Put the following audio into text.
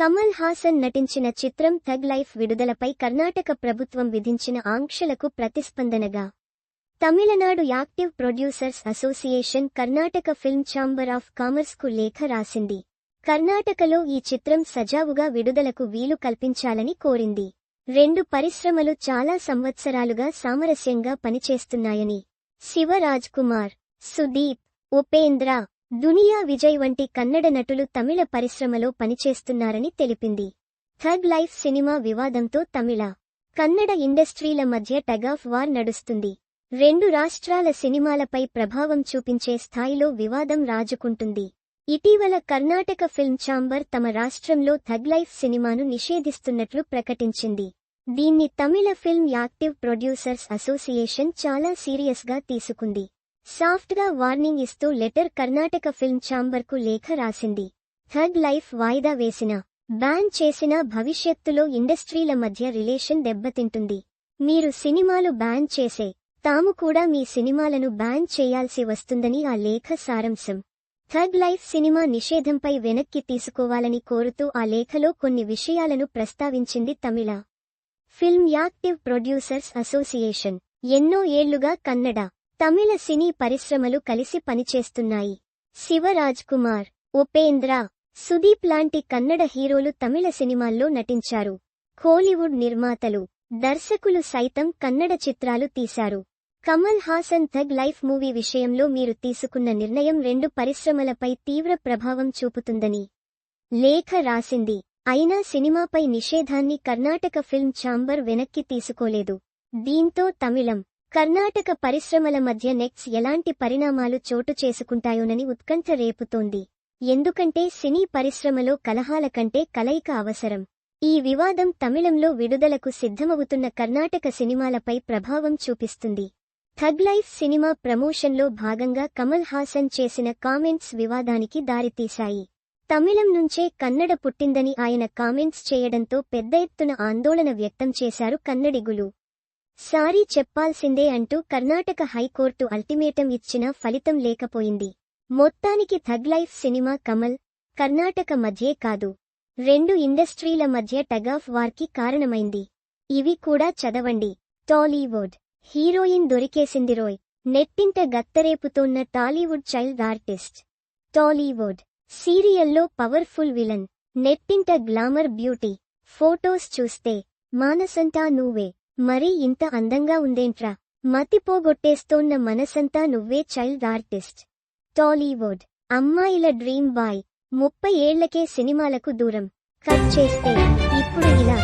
కమల్ హాసన్ నటించిన చిత్రం tug life విడుదలపై Karnataka ప్రభుత్వం విధించిన ఆంక్షలకు ప్రతిస్పందనగా. Tamil Nadu active producers association Karnataka film chamber of కామర్స్కు లేఖ రాసింది. కర్ణాటకలో ఈ చిత్రం సజావుగా విడుదలకు వీలు కల్పించాలని కోరింది. రెండు పరిశ్రమలు చాలా సంవత్సరాలుగా సామరస్యంగా పనిచేస్తున్నాయని. శివరాజ్ కుమార్ సుదీప్ ఉపేంద్ర దునియా విజయ్ వంటి కన్నడ నటులు తమిళ పరిశ్రమలో పనిచేస్తున్నారని తెలిపింది. థర్డ్ లైఫ్ సినిమా వివాదంతో తమిళ కన్నడ ఇండస్ట్రీల మధ్య టగాఫ్ వార్ నడుస్తుంది. రెండు రాష్ట్రాల సినిమాలపై ప్రభావం చూపించే స్థాయిలో వివాదం రాజుకుంటుంది. ఇటీవల కర్ణాటక ఫిల్మ్ ఛాంబర్ తమ రాష్ట్రంలో థగ్ లైఫ్ సినిమాను నిషేధిస్తున్నట్లు ప్రకటించింది. దీన్ని Tamil film active producers association చాలా సీరియస్గా తీసుకుంది. సాఫ్ట్గా వార్నింగ్ ఇస్తూ లెటర్ కర్ణాటక ఫిల్మ్ ఛాంబర్కు లేఖ రాసింది. థర్డ్ లైఫ్ వాయిదా వేసిన బ్యాన్ చేసిన భవిష్యత్తులో ఇండస్ట్రీల మధ్య రిలేషన్ దెబ్బతింటుంది. మీరు సినిమాలు బ్యాన్ చేసే తాము కూడా మీ సినిమాలను బ్యాన్ చేయాల్సి వస్తుందని ఆ లేఖ సారాంశం. థర్డ్ లైఫ్ సినిమా నిషేధంపై వెనక్కి తీసుకోవాలని కోరుతూ ఆ లేఖలో కొన్ని విషయాలను ప్రస్తావించింది Tamil film active producers association. ఎన్నో ఏళ్ళుగా కన్నడ తమిళ సినీ పరిశ్రమలు కలిసి పనిచేస్తున్నాయి. శివరాజ్ కుమార్ ఉపేంద్ర సుదీప్ లాంటి కన్నడ హీరోలు తమిళ సినిమాల్లో నటించారు. కోలీవుడ్ నిర్మాతలు దర్శకులు సైతం కన్నడ చిత్రాలు తీశారు. Kamal Haasan Thug Life movie విషయంలో మీరు తీసుకున్న నిర్ణయం రెండు పరిశ్రమలపై తీవ్ర ప్రభావం చూపుతుందని. లేఖ రాసింది అయినా సినిమాపై నిషేధాన్ని కర్ణాటక ఫిల్మ్ ఛాంబర్ వెనక్కి తీసుకోలేదు. దీంతో తమిళం కర్ణాటక పరిశ్రమల మధ్య నెక్స్ ఎలాంటి పరిణామాలు చోటు చేసుకుంటాయోనని ఉత్కంఠ రేపుతోంది. ఎందుకంటే సినీ పరిశ్రమలో కలహాల కంటే కలయిక అవసరం. ఈ వివాదం తమిళంలో విడుదలకు సిద్ధమవుతున్న కర్ణాటక సినిమాలపై ప్రభావం చూపిస్తుంది. థగ్ లైఫ్ సినిమా ప్రమోషన్లో భాగంగా కమల్ హాసన్ చేసిన కామెంట్స్ వివాదానికి దారితీశాయి. తమిళం నుంచే కన్నడ పుట్టిందని ఆయన కామెంట్స్ చేయడంతో పెద్ద ఎత్తున ఆందోళన వ్యక్తం చేశారు కన్నడిగులు. సారీ చెప్పాల్సిందే అంటూ కర్ణాటక హైకోర్టు అల్టిమేటం ఇచ్చినా ఫలితం లేకపోయింది. మొత్తానికి Thug Life cinema Kamal Karnataka మధ్యే కాదు. రెండు ఇండస్ట్రీల మధ్య టగాఫ్ వార్కి కారణమైంది. ఇవి కూడా చదవండి. టాలీవుడ్ హీరోయిన్ దొరికేసింది రోయ్ నెట్టింట గత్తరేపుతోన్న టాలీవుడ్ చైల్డ్ ఆర్టిస్ట్. టాలీవుడ్ సీరియల్లో పవర్ఫుల్ విలన్ నెట్టింట గ్లామర్ బ్యూటీ. ఫోటోస్ చూస్తే మానసంటా నువ్వే. మరీ ఇంత అందంగా ఉందేంట్రా? మతిపోగొట్టేస్తోన్న మనసంతా నువ్వే చైల్డ్ ఆర్టిస్ట్. టాలీవుడ్. అమ్మాయిల డ్రీమ్ బాయ్. ముప్పై ఏళ్ళకే సినిమాలకు దూరం. కట్ చేస్తే ఇప్పుడు ఇలా